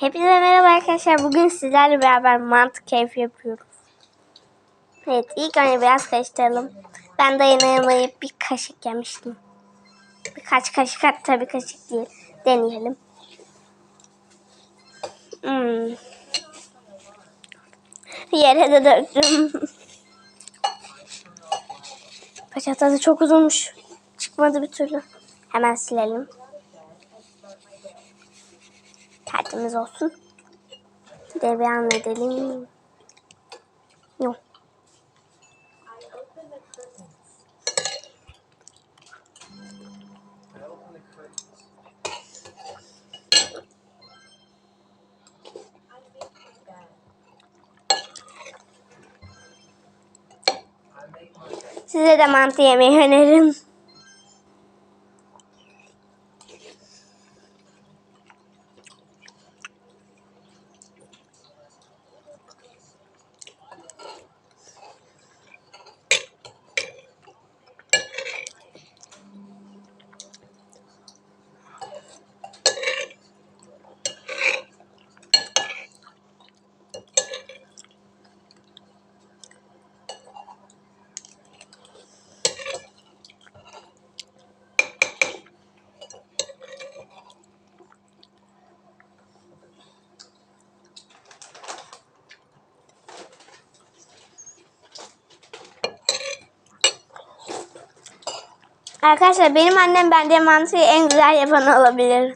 Hepinize merhaba arkadaşlar. Bugün sizlerle beraber mantı keyfi yapıyoruz. Evet ilk önce biraz karıştıralım. Ben dayanamayıp bir kaşık yemiştim. Birkaç kaşık hatta bir kaşık değil. Deneyelim. Hmm. Yere de döktüm. Paçatası çok uzunmuş. Çıkmadı bir türlü. Hemen silelim. Tertemiz olsun. Devam edelim. Yok. Size de mantı yemeyi öneririm. Arkadaşlar benim annem bence mantıyı en güzel yapan olabilir.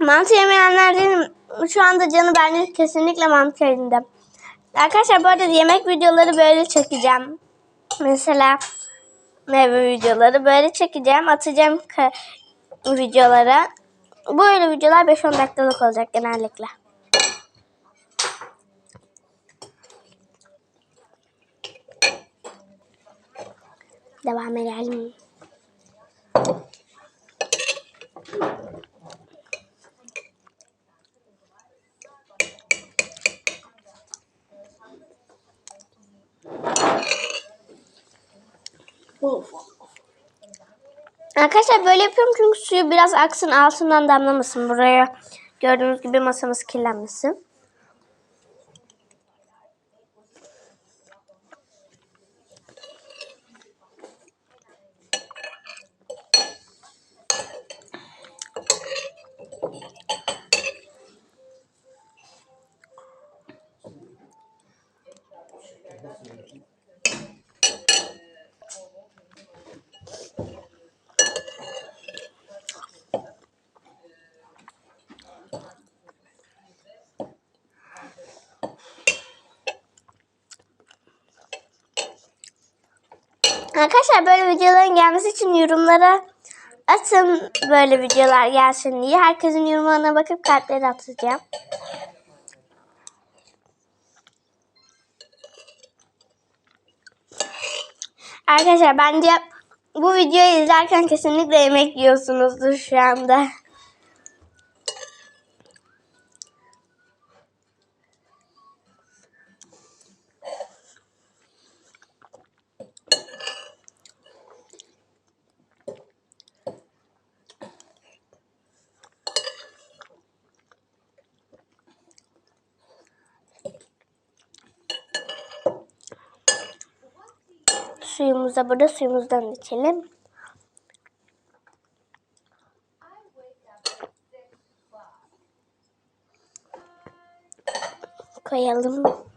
Mantı yemeyenlerin şu anda canı bence kesinlikle mantı elinde. Arkadaşlar bu arada yemek videoları böyle çekeceğim. Mesela meyve videoları böyle çekeceğim. Atacağım videolara. Böyle videolar 5-10 dakikalık olacak genellikle. Devam edelim. Arkadaşlar böyle yapıyorum çünkü suyu biraz aksın altından damlamasın buraya. Gördüğünüz gibi masamız kirlenmesin. Arkadaşlar böyle videoların gelmesi için yorumlara atın böyle videolar gelsin diye. Herkesin yorumlarına bakıp kalpleri atacağım. Arkadaşlar bence bu videoyu izlerken kesinlikle yemek yiyorsunuzdur şu anda. Suyumuza burada suyumuzdan içelim. Koyalım.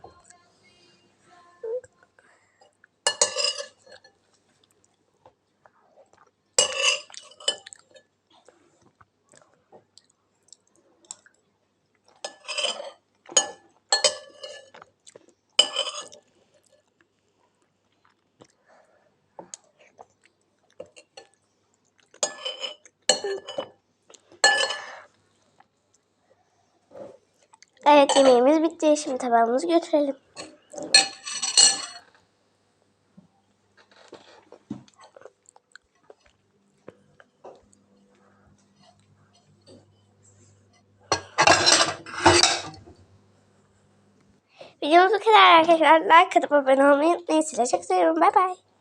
Evet yemeğimiz bitti. Şimdi tabağımızı götürelim. Videomuz bu kadar arkadaşlar. Like atıp abone olmayı unutmayın. Sizi çok seviyorum. Bay bay.